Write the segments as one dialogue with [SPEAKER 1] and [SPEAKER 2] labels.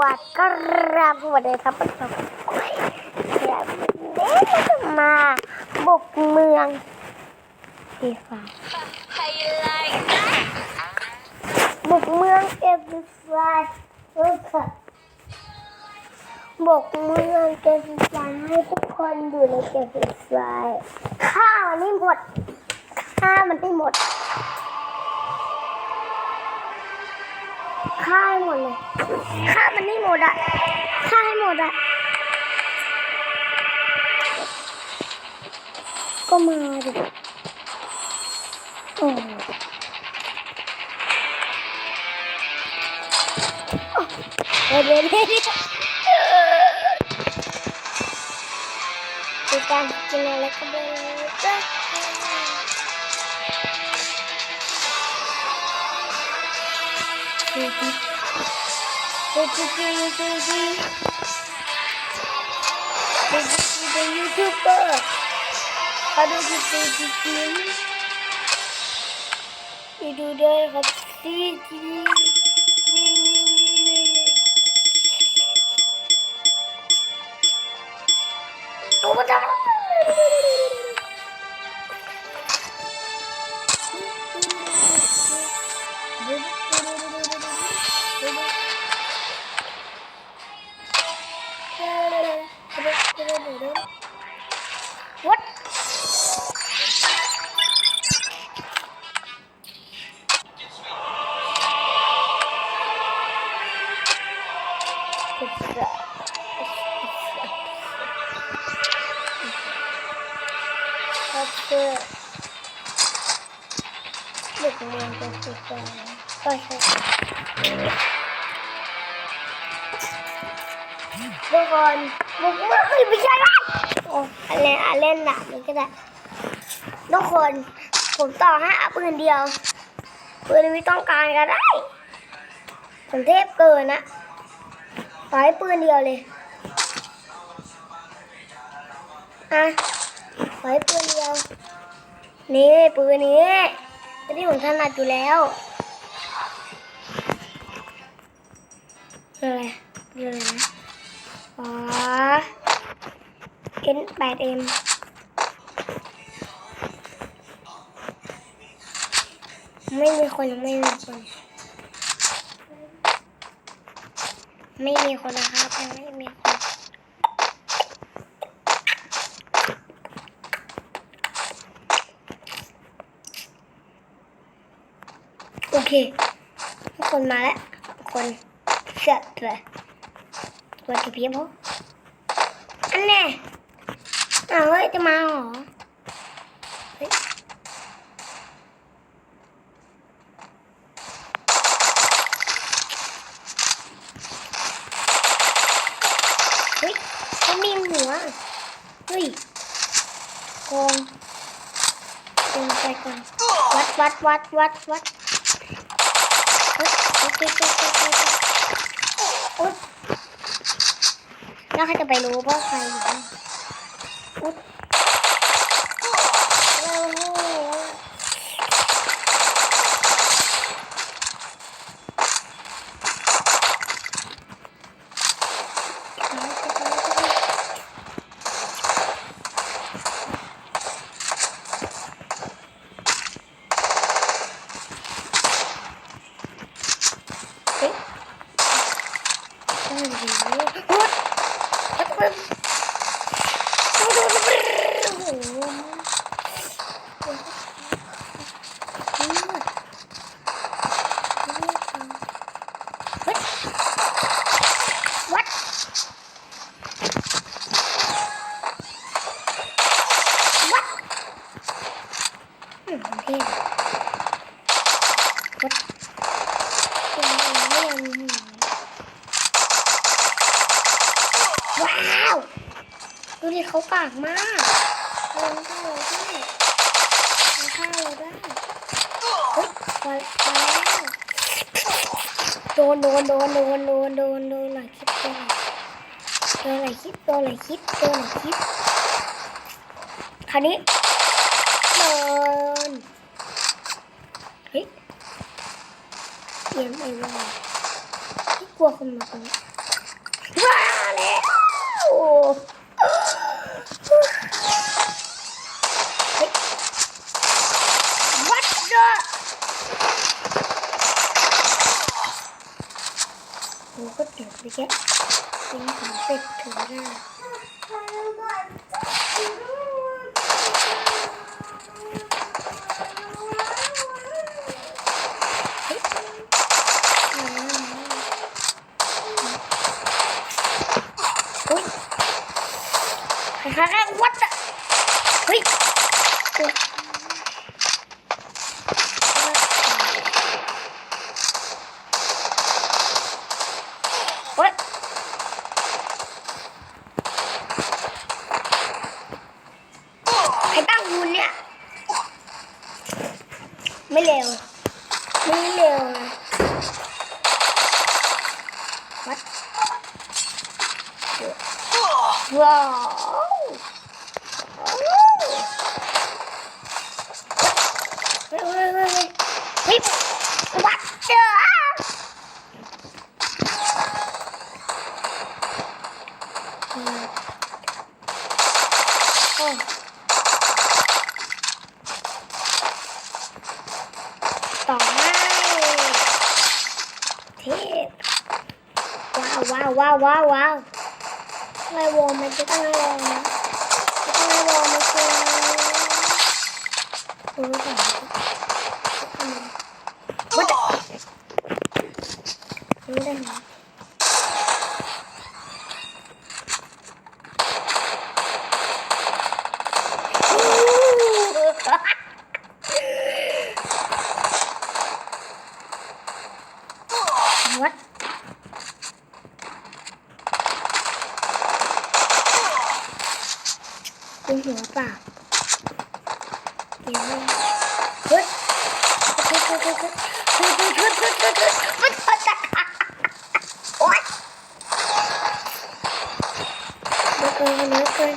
[SPEAKER 1] วัสดีครับสวัสดีครับผมอยากเด็กมาบุกเมืองดีฟ้าบุกเมืองเอฟฟ้าเออค่ะบุกเมืองเอฟฟ้าให้ทุกคนอยู่ในเอฟฟ้าข้าวมันไม่หมดข้าวมันไม่หมด ข้าให้หมดเลยฆ่ามันให้หมดอะฆ่าให้หมดอะก็มาดิโอ้เดี๋ยวเดี๋ยวเดี๋ยวดูการกินอะไรก็ได้ จ้ะดูดิ Baby, baby, baby, the YouTuber. How บุกคนบุกเมื่อคืนไม่ใช่ละโอ้เล่นอะเล่นแบบนี้ก็ได้ทุกคนผมต่อให้อัพปืนเดียวปืนไม่ต้องการก็ได้ผมเทพเกินนะ ต่อให้ปืนเดียวเลย อะต่อให้ปืนเดียว นี่ปืนนี้ที่ผมถนัดอยู่แล้วอะไรอะไรนะอ๋อ N 8 M ไม่มีคนไม่มีคน ไม่มีคนนะครับยังไม่มีคนโอเคทุกคนมาแล้วคนเสร็จเลยตัวกี่พีพออันแน่อ้าวเฮ้ยจะมาเหรอ เฮ้ย เฮ้ยเขา วะเฮ้ยโกงโกงไปก่อนวัดวัดวัดวัดวัดเฮ้ยเฮ้ยเฮ้ยเฮ้ยเฮ้ยเฮ้ยโอ๊ยแล้วใครจะไปรู้ว่าใครอยู่โอ้โหเฮ้ย โอ้โหอุ๊ย What? What? Hmm, okay. What? ว้าว ดูดิเขาปากมากลงข้าวเราได้ลงข้าวเราได้เฮ้ยพอพอแล้วโดนโดนโดนโดนโดนโดนโดนหลายคลิปโดนหลายคลิปโดนหลายคลิปโดนหลายคลิปคราวนี้โดนเฮ้ยเยี่ยมไอ้บ้าที่กลัวคนมาคนนี้ว้าแล้ว ก็ถึงไปแค่จริงถึงเป็ดถึงหน้าใครๆวัดอะเฮ้ย うわ ว้าวว้าวว้าวว้าวว้าวอะไรวอมันจะต้องอะไรวอร์มนจะต้องอะไรวอมันคือรู้จักวัดรู้ได้มวัด เป็นหัวเปล่าเดี๋ยวนะเฮ้ยเฮ้ยเฮ้ยเฮ้ยเฮ้ยเฮ้ยเฮ้ยเฮ้ยเฮ้ยเฮ้ยเฮ้ยมันมาจากโอ๊ยเยอะเกินเยอะเกิน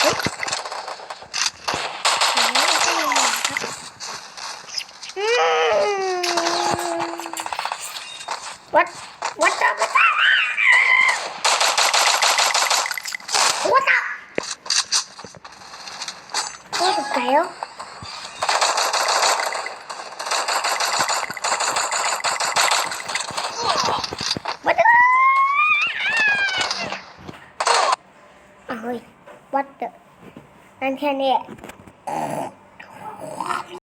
[SPEAKER 1] เฮ้ยเดี๋ยวเราต้องมาครับอืมวัดวัด 天的